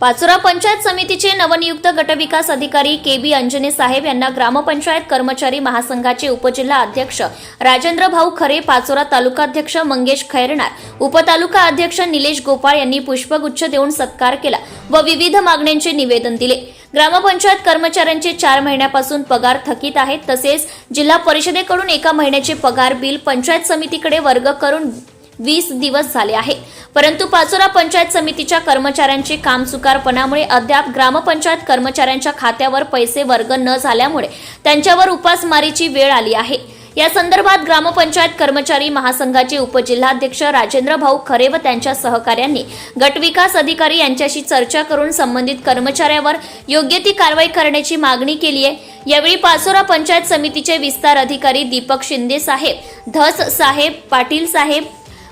पाचोरा पंचायत समितीचे नवनियुक्त गटविकास अधिकारी के बी अंजने साहेब यांना ग्रामपंचायत कर्मचारी महासंघाचे उपजिल्हा अध्यक्ष राजेंद्र भाऊ खरे पाचोरा तालुकाध्यक्ष मंगेश खैरणार उपतालुका अध्यक्ष निलेश गोपाळ यांनी पुष्पगुच्छ देऊन सत्कार केला व विविध मागण्यांचे निवेदन दिले. ग्रामपंचायत कर्मचाऱ्यांचे चार महिन्यापासून पगार थकीत आहेत तसेच जिल्हा परिषदेकडून एका महिन्याचे पगार बिल पंचायत समितीकडे वर्ग करून वीस दिवस झाले आहे परंतु पाचोरा पंचायत समितीच्या कर्मचाऱ्यांचे काम चुकारपणामुळे अद्याप ग्रामपंचायत कर्मचाऱ्यांच्या खात्यावर पैसे वर्ग न झाल्यामुळे त्यांच्यावर उपासमारीची वेळ आली आहे. या संदर्भात ग्रामपंचायत कर्मचारी महासंघाचे उपजिल्हाध्यक्ष राजेंद्र भाऊ खरे व त्यांच्या सहकाऱ्यांनी गटविकास अधिकारी यांच्याशी चर्चा करून संबंधित कर्मचाऱ्यावर योग्य ती कारवाई करण्याची मागणी केली आहे. यावेळी पाचोरा पंचायत समितीचे विस्तार अधिकारी दीपक शिंदे साहेब धस साहेब पाटील साहेब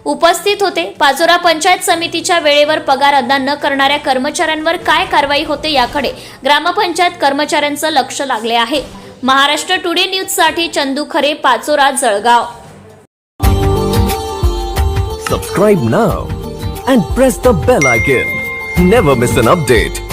उपस्थित होते. पाचोरा पंचायत समितीच्या वेळेवर पगार अदा न करणाऱ्या कर्मचाऱ्यांवर काय कारवाई होते याकडे ग्रामपंचायत कर्मचाऱ्यांचं लक्ष लागले आहे. महाराष्ट्र टुडे न्यूजसाठी Chandu Khare Pachora Jalgaon. Subscribe now and press the bell icon never miss an update